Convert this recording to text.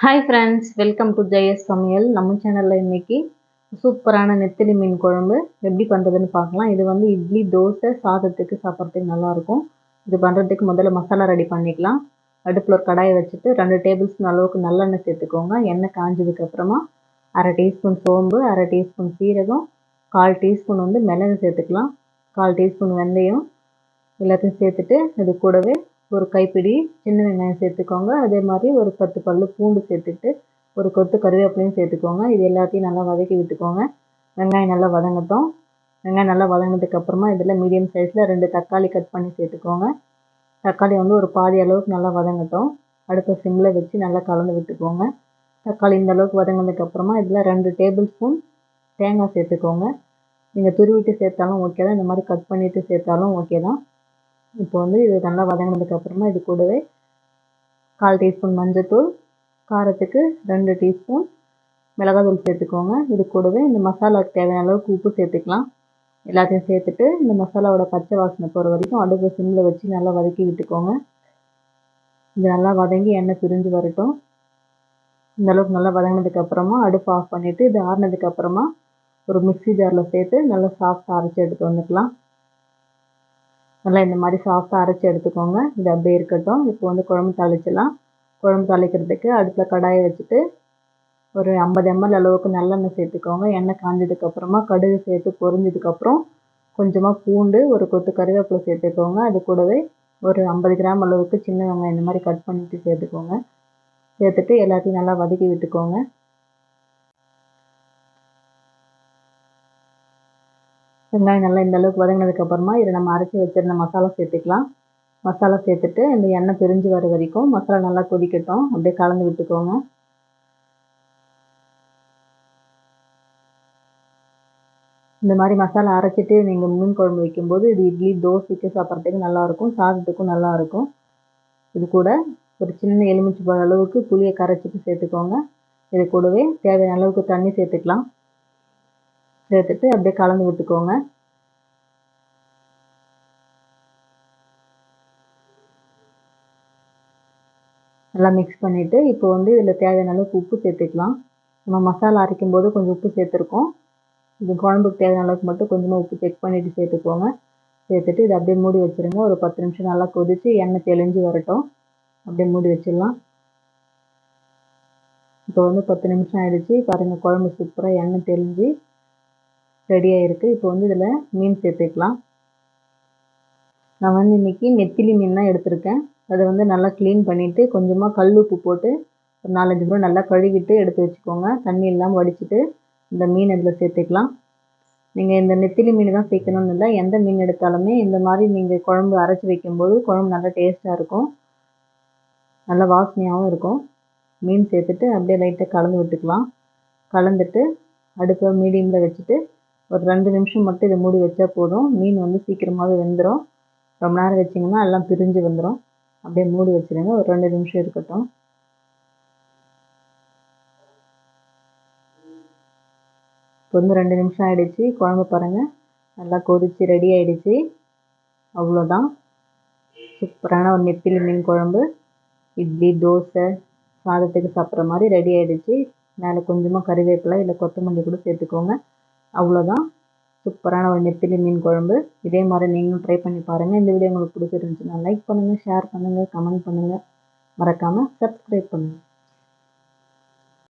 Hi friends welcome to Jayas சமையல். நம்ம சேனலில் இன்றைக்கி சூப்பரான நெத்திலி மீன் குழம்பு. எப்படி பண்ணுறதுன்னு பார்க்கலாம். இது வந்து இட்லி தோசை சாதத்துக்கு சாப்பிட்றதுக்கு நல்லாயிருக்கும். இது பண்ணுறதுக்கு முதல்ல மசாலா ரெடி பண்ணிக்கலாம். அடுப்பில் ஒரு கடாயை வச்சுட்டு ரெண்டு டேபிள் ஸ்பூன் அளவுக்கு நல்லெண்ணெய் சேர்த்துக்கோங்க. எண்ணெய் காஞ்சதுக்கப்புறமா அரை டீஸ்பூன் சோம்பு அரை டீஸ்பூன் சீரகம் கால் டீஸ்பூன் வந்து மிளகு சேர்த்துக்கலாம். கால் டீஸ்பூன் வெந்தயம் எல்லாத்தையும் சேர்த்துட்டு இது கூடவே ஒரு கைப்பிடி சின்ன வெங்காயம் சேர்த்துக்கோங்க. அதே மாதிரி ஒரு பத்து பல் பூண்டு சேர்த்துட்டு ஒரு கொத்து கருவேப்பிலையும் சேர்த்துக்கோங்க. இது எல்லாத்தையும் நல்லா வதக்கி விட்டுக்கோங்க. வெங்காயம் நல்லா வதங்கட்டும். வெங்காயம் நல்லா வதங்கினதுக்கப்புறமா இதில் மீடியம் சைஸில் ரெண்டு தக்காளி கட் பண்ணி சேர்த்துக்கோங்க. தக்காளி வந்து ஒரு பாதி அளவுக்கு நல்லா வதங்கட்டும். அடுப்பை சிம்மில் வச்சு நல்லா கலந்து விட்டுக்கோங்க. தக்காளி இந்த அளவுக்கு வதங்கினதுக்கப்புறமா இதில் ரெண்டு டேபிள் ஸ்பூன் தேங்காய் சேர்த்துக்கோங்க. நீங்கள் துருவிட்டு சேர்த்தாலும் ஓகே தான். இந்த மாதிரி கட் பண்ணிவிட்டு சேர்த்தாலும் ஓகே தான். இப்போ வந்து இது நல்லா வதங்கினதுக்கப்புறமா இது கூடவே கால் டீஸ்பூன் மஞ்சள்தூள் காரத்துக்கு ரெண்டு டீஸ்பூன் மிளகாத்தூள் சேர்த்துக்கோங்க. இது கூடவே இந்த மசாலாவுக்கு தேவையான அளவுக்கு உப்பு சேர்த்துக்கலாம். எல்லாத்தையும் சேர்த்துட்டு இந்த மசாலாவோட பச்சை வாசனை போகிற வரைக்கும் அடுப்பு சிம்மில் வச்சு நல்லா வதக்கி விட்டுக்கோங்க. இது நல்லா வதங்கி எண்ணெய் பிரிஞ்சு வரட்டும். இந்த அளவுக்கு நல்லா வதங்கினதுக்கப்புறமா அடுப்பு ஆஃப் பண்ணிவிட்டு இது ஆறினதுக்கப்புறமா ஒரு மிக்சி ஜாரில் சேர்த்து நல்லா சாஃப்டாக அரைச்சி எடுத்து வந்துக்கலாம். நல்லா இந்த மாதிரி சாஃப்டாக அரைச்சி எடுத்துக்கோங்க. இது அப்படியே இருக்கட்டும். இப்போ வந்து குழம்பு தாளிச்சிடலாம். குழம்பு தாளிக்கிறதுக்கு அடுப்பில் கடாயை வச்சுட்டு ஒரு ஐம்பது எம்எல் அளவுக்கு நல்லெண்ணெய் சேர்த்துக்கோங்க. எண்ணெய் காஞ்சதுக்கப்புறமா கடுகு சேர்த்து பொரிஞ்சதுக்கப்புறம் கொஞ்சமாக பூண்டு ஒரு கொத்து கருவேப்பிலை சேர்த்துக்கோங்க. அது கூடவே ஒரு ஐம்பது கிராம் அளவுக்கு சின்ன வெங்காயம் இந்த மாதிரி கட் பண்ணிவிட்டு சேர்த்துக்கோங்க. சேர்த்துட்டு எல்லாத்தையும் நல்லா வதக்கி விட்டுக்கோங்க. வெங்காயம் நல்லா இந்த அளவுக்கு வதங்கினதுக்கப்புறமா இதில் நம்ம அரைச்சி வச்சிருந்த மசாலா சேர்த்துக்கலாம். மசாலா சேர்த்துட்டு இந்த எண்ணெய் பிரிஞ்சு வர வரைக்கும் மசாலா நல்லா கொதிக்கட்டும். அப்படியே கலந்து விட்டுக்கோங்க. இந்த மாதிரி மசாலா அரைச்சிட்டு நீங்கள் மீன் குழம்பு வைக்கும்போது இது இட்லி தோசைக்கு சாப்பிட்றதுக்கு நல்லாயிருக்கும் சாதத்துக்கும் நல்லாயிருக்கும் இது கூட ஒரு சின்ன எலுமிச்சி அளவுக்கு புளியை கரைச்சிட்டு சேர்த்துக்கோங்க. இது கூடவே தேவையான அளவுக்கு தண்ணி சேர்த்துக்கலாம். சேர்த்துட்டு அப்படியே கலந்து விட்டுக்கோங்க. நல்லா மிக்ஸ் பண்ணிவிட்டு இப்போ வந்து இதில் தேவையான அளவுக்கு உப்பு சேர்த்துக்கலாம். நம்ம மசாலா அரைக்கும் போது கொஞ்சம் உப்பு சேர்த்துருக்கோம். இது குழம்புக்கு தேவையான அளவுக்கு மட்டும் கொஞ்சமாக உப்பு செக் பண்ணிவிட்டு சேர்த்துக்கோங்க. சேர்த்துட்டு இதை அப்படியே மூடி வச்சுருங்க. ஒரு பத்து நிமிஷம் நல்லா கொதித்து எண்ணெய் தெளிஞ்சு வரட்டும். அப்படியே மூடி வச்சிடலாம். இப்போ வந்து பத்து நிமிஷம் ஆகிடுச்சி பாருங்கள் குழம்பு சூப்பராக எண்ணெய் தெளிஞ்சு ரெடி இருக்குது இப்போ வந்து இதில் மீன் சேர்த்துக்கலாம். நான் வந்து இன்றைக்கி நெத்திலி மீன் தான் எடுத்திருக்கேன். அதை வந்து நல்லா க்ளீன் பண்ணிவிட்டு கொஞ்சமாக கல் உப்பு போட்டு ஒரு நாலஞ்சு முறை நல்லா கழுவிட்டு எடுத்து வச்சுக்கோங்க. தண்ணி இல்லாமல் வடிச்சிட்டு இந்த மீன் இதில் சேர்த்துக்கலாம். நீங்கள் இந்த நெத்திலி மீன் தான் சேர்க்கணும்னு இல்லை. எந்த மீன் எடுத்தாலுமே இந்த மாதிரி நீங்கள் குழம்பு அரைச்சி வைக்கும்போது குழம்பு நல்லா டேஸ்ட்டாக இருக்கும். நல்ல வாசனையாகவும் இருக்கும். மீன் சேர்த்துட்டு அப்படியே லைட்டாக கலந்து விட்டுக்கலாம். கலந்துட்டு அடுப்பை மீடியமில் வச்சுட்டு ஒரு ரெண்டு நிமிஷம் மட்டும் இதை மூடி வச்சா போதும். மீன் வந்து சீக்கிரமாகவே வெந்துடும் ரொம்ப நேரம் வச்சிங்கன்னா எல்லாம் பிரிஞ்சு வந்துடும் அப்படியே மூடி வச்சுருங்க. ஒரு ரெண்டு நிமிஷம் இருக்கட்டும். இப்போ வந்து ரெண்டு நிமிஷம் ஆகிடுச்சு குழம்பு பாருங்கள் நல்லா கொதித்து ரெடி ஆகிடுச்சு அவ்வளோதான். சூப்பரான ஒரு நெத்திலி மீன் குழம்பு. இட்லி தோசை சாதத்துக்கு சாப்பிட்ற மாதிரி ரெடி ஆகிடுச்சு மேலே கொஞ்சமாக கறிவேப்பிலை இல்லை கொத்தமல்லி கூட சேர்த்துக்கோங்க. அவ்வளோதான் சூப்பரான ஒரு நெத்திலி மீன் குழம்பு. இதே மாதிரி நீங்களும் ட்ரை பண்ணி பாருங்கள் இந்த வீடியோ உங்களுக்கு பிடிச்சிருந்துச்சுன்னா லைக் பண்ணுங்கள் ஷேர் பண்ணுங்கள் கமெண்ட் பண்ணுங்கள் மறக்காமல் சப்ஸ்கிரைப் பண்ணுங்கள்